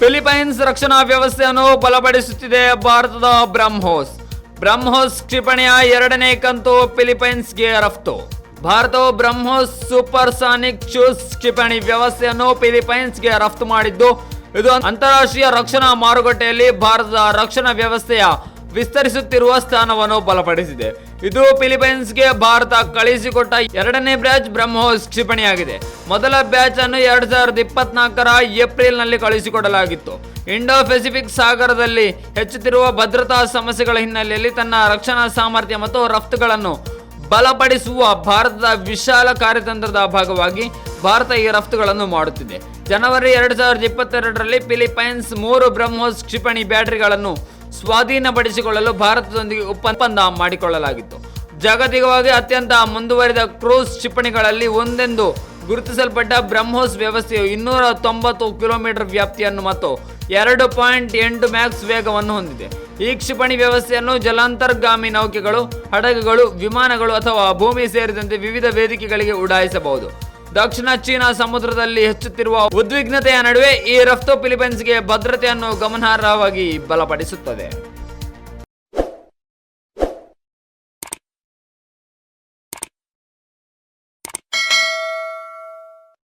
Philippines ರಕ್ಷಣಾ ವ್ಯವಸ್ಥೆಯನ್ನು ಬಲಪಡಿಸುತ್ತಿದೆ ಭಾರತದ ಬ್ರಹ್ಮೋಸ್. ಬ್ರಹ್ಮೋಸ್ ಕ್ಷಿಪಣಿಯ ಎರಡನೇ ಕಂತು ಫಿಲಿಪೈನ್ಸ್ಗೆ ರಫ್ತು. ಭಾರತವು ಬ್ರಹ್ಮೋಸ್ ಸೂಪರ್ ಸಾನಿಕ್ ಕ್ರೂಸ್ ಕ್ಷಿಪಣಿ ವ್ಯವಸ್ಥೆಯನ್ನು ಫಿಲಿಪೈನ್ಸ್ಗೆ ರಫ್ತು ಮಾಡಿದ್ದು, ಇದು ಅಂತಾರಾಷ್ಟ್ರೀಯ ರಕ್ಷಣಾ ಮಾರುಕಟ್ಟೆಯಲ್ಲಿ ಭಾರತದ ರಕ್ಷಣಾ ವ್ಯವಸ್ಥೆಯ ವಿಸ್ತರಿಸುತ್ತಿರುವ ಸ್ಥಾನವನ್ನು ಬಲಪಡಿಸಿದೆ. ಇದು ಫಿಲಿಪೈನ್ಸ್ಗೆ ಭಾರತ ಕಳುಹಿಸಿಕೊಟ್ಟ ಎರಡನೇ ಬ್ಯಾಚ್ ಬ್ರಹ್ಮೋಸ್ ಕ್ಷಿಪಣಿಯಾಗಿದೆ. ಮೊದಲ ಬ್ಯಾಚ್ ಅನ್ನು ಎರಡ್ ಸಾವಿರದ ಇಪ್ಪತ್ನಾಲ್ಕರ ಏಪ್ರಿಲ್ನಲ್ಲಿ ಕಳುಹಿಸಿಕೊಡಲಾಗಿತ್ತು ಇಂಡೋ ಪೆಸಿಫಿಕ್ ಸಾಗರದಲ್ಲಿ ಹೆಚ್ಚುತ್ತಿರುವ ಭದ್ರತಾ ಸಮಸ್ಯೆಗಳ ಹಿನ್ನೆಲೆಯಲ್ಲಿ ತನ್ನ ರಕ್ಷಣಾ ಸಾಮರ್ಥ್ಯ ಮತ್ತು ರಫ್ತುಗಳನ್ನು ಬಲಪಡಿಸುವ ಭಾರತದ ವಿಶಾಲ ಕಾರ್ಯತಂತ್ರದ ಭಾಗವಾಗಿ ಭಾರತ ಈ ರಫ್ತುಗಳನ್ನು ಮಾಡುತ್ತಿದೆ. ಜನವರಿ ಎರಡು ಸಾವಿರದ ಇಪ್ಪತ್ತೆರಡರಲ್ಲಿ ಫಿಲಿಪೈನ್ಸ್ ಮೂರು ಬ್ರಹ್ಮೋಸ್ ಕ್ಷಿಪಣಿ ಬ್ಯಾಟರಿಗಳನ್ನು ಸ್ವಾಧೀನಪಡಿಸಿಕೊಳ್ಳಲು ಭಾರತದೊಂದಿಗೆ ಒಪ್ಪಂದ ಮಾಡಿಕೊಳ್ಳಲಾಗಿತ್ತು. ಜಾಗತಿಕವಾಗಿ ಅತ್ಯಂತ ಮುಂದುವರಿದ ಕ್ರೂಸ್ ಕ್ಷಿಪಣಿಗಳಲ್ಲಿ ಒಂದೆಂದು ಗುರುತಿಸಲ್ಪಟ್ಟ ಬ್ರಹ್ಮೋಸ್ ವ್ಯವಸ್ಥೆಯು ಇನ್ನೂರ ತೊಂಬತ್ತು ಕಿಲೋಮೀಟರ್ ವ್ಯಾಪ್ತಿಯನ್ನು ಮತ್ತು ಎರಡು ಪಾಯಿಂಟ್ ಎಂಟು ಮ್ಯಾಕ್ಸ್ ವೇಗವನ್ನು ಹೊಂದಿದೆ. ಈ ಕ್ಷಿಪಣಿ ವ್ಯವಸ್ಥೆಯನ್ನು ಜಲಾಂತರ್ಗಾಮಿ ನೌಕೆಗಳು, ಹಡಗುಗಳು, ವಿಮಾನಗಳು ಅಥವಾ ಭೂಮಿ ಸೇರಿದಂತೆ ವಿವಿಧ ವೇದಿಕೆಗಳಿಗೆ ಉಡಾಯಿಸಬಹುದು. ದಕ್ಷಿಣ ಚೀನಾ ಸಮುದ್ರದಲ್ಲಿ ಹೆಚ್ಚುತ್ತಿರುವ ಉದ್ವಿಗ್ನತೆಯ ನಡುವೆ ಈ ರಫ್ತು ಫಿಲಿಪೈನ್ಸ್ಗೆ ಭದ್ರತೆಯನ್ನು ಗಮನಾರ್ಹವಾಗಿ ಬಲಪಡಿಸುತ್ತದೆ.